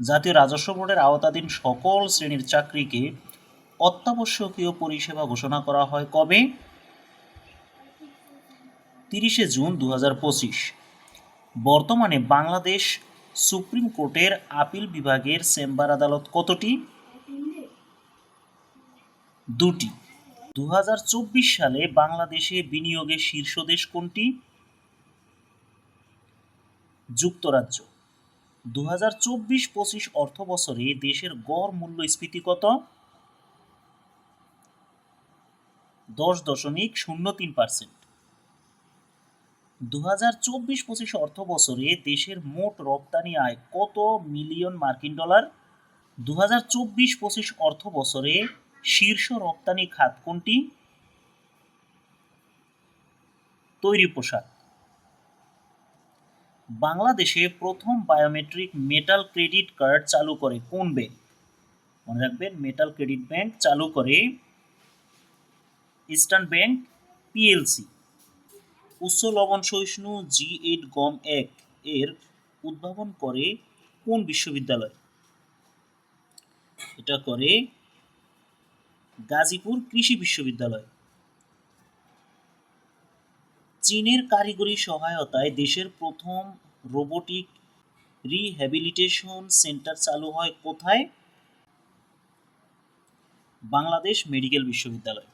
জাতীয় রাজস্ব বোর্ডের আওতাধীন সকল শ্রেণির চাকরিকে অত্যাবশ্যকীয় পরিষেবা ঘোষণা করা হয় কবে? তিরিশে জুন দু হাজার পঁচিশ। বর্তমানে বাংলাদেশ সুপ্রিম কোর্টের আপিল বিভাগের চেম্বার আদালত কতটি? দুটি। দু হাজার চব্বিশ সালে বাংলাদেশে বিনিয়োগের শীর্ষ দেশ কোনটি? যুক্তরাজ্য। দু হাজার চব্বিশ পঁচিশ অর্থ বছরে দেশের গড় মূল্যস্ফীতি কত? দশ দশমিক শূন্য তিন পার্সেন্ট দু হাজার চব্বিশ পঁচিশ অর্থ বছরে দেশের মোট রপ্তানি আয় কত মিলিয়ন মার্কিন ডলার? দু হাজার চব্বিশ পঁচিশ অর্থ বছরে শীর্ষ রপ্তানি খাত কোনটি? তৈরি পোশাক। বাংলাদেশে প্রথম বায়োমেট্রিক মেটাল ক্রেডিট কার্ড চালু করে কোন ব্যাংক মনে রাখবেন মেটাল ক্রেডিট ব্যাংক চালু করে ইস্টার্ন ব্যাংক পিএলসি উচ্চ লবণ সহিষ্ণু জি এইট গম এক এর উদ্ভাবন করে কোন বিশ্ববিদ্যালয়? এটা করে গাজীপুর কৃষি বিশ্ববিদ্যালয়। চীনের কারিগরি সহায়তায় দেশের প্রথম রোবোটিক রিহ্যাবিলিটেশন সেন্টার চালু হয় কোথায়? বাংলাদেশ মেডিকেল বিশ্ববিদ্যালয়।